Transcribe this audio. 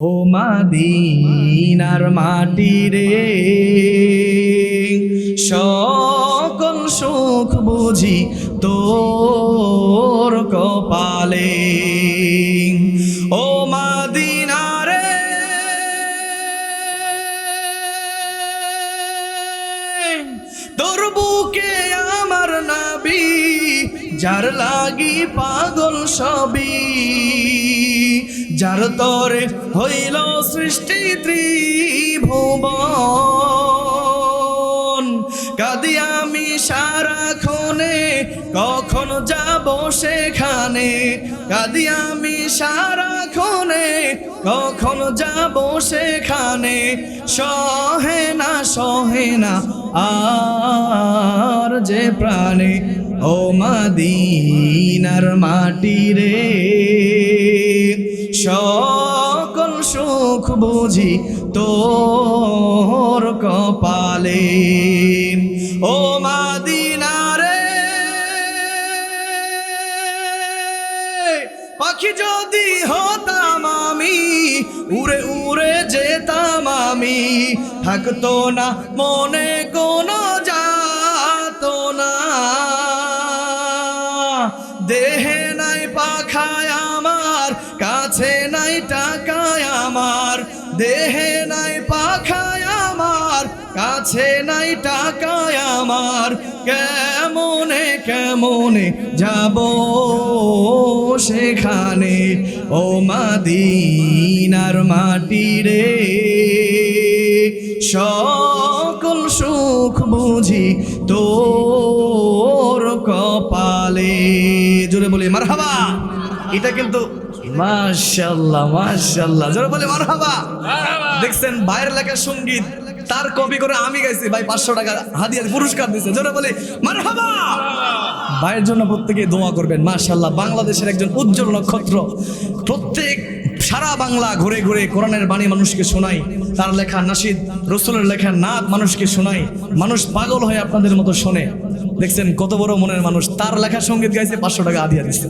ও মাদিনার মাটি রে, সকল সুখ বুঝি তোর কপালে। ও মাদিনারে তোর বুকে আমার নাবি, যার লাগি পাগল সবই যার তরে হইল সৃষ্টি ত্রিভুবন। কাদি আমি সারাক্ষণে, কখন যাব সেখানে? কাদি আমি সারাক্ষণে, কখন যাব সেখানে? সহে না সহে না, আর যে প্রাণে, ও মাদিনার মাটি রে। সকল সুখ বুঝি তোর কপালে। ও মাদিনারে, পাখি যদি হতাম আমি, উড়ে উড়ে যেতাম আমি, থাকতো না, মনে কোনো যাত না। দেহে নাই পাখায় কাছে নাই টাকায় আমার, দেহে নাই পাখায় আমার, কাছে নাই টাকায় আমার, কেমনে কেমনে যাব সেখানে? ও মাদিনার মাটি রে, সকল সুখ বুঝি তোর কপালে। জোরে বলি, মারহাবা। এটা কিন্তু মাশাল্লাহ মাশাল্লাহ জোরে বলি মারহাবা দেখছেন বাইরের লেখার সংগীত তার কপি করে আমি গাইছি। ভাই পাঁচশো টাকা হাদিয়ার পুরস্কার দিচ্ছে জোরে বলি মারহাবা ভাইয়ের জন্য প্রত্যেকে দোয়া করবেন। মাশাল্লাহ বাংলাদেশের একজন উজ্জ্বল নক্ষত্র। প্রত্যেক সারা বাংলা ঘুরে ঘুরে কোরআনের বাণী মানুষকে শোনাই। তার লেখা নাসিদ রসুলের লেখা নাত মানুষকে শোনাই। মানুষ পাগল হয়ে আপনাদের মতো শোনে। দেখছেন কত বড় মনের মানুষ। তার লেখা সংগীত গাইছে পাঁচশো টাকা আদিয়া দিচ্ছে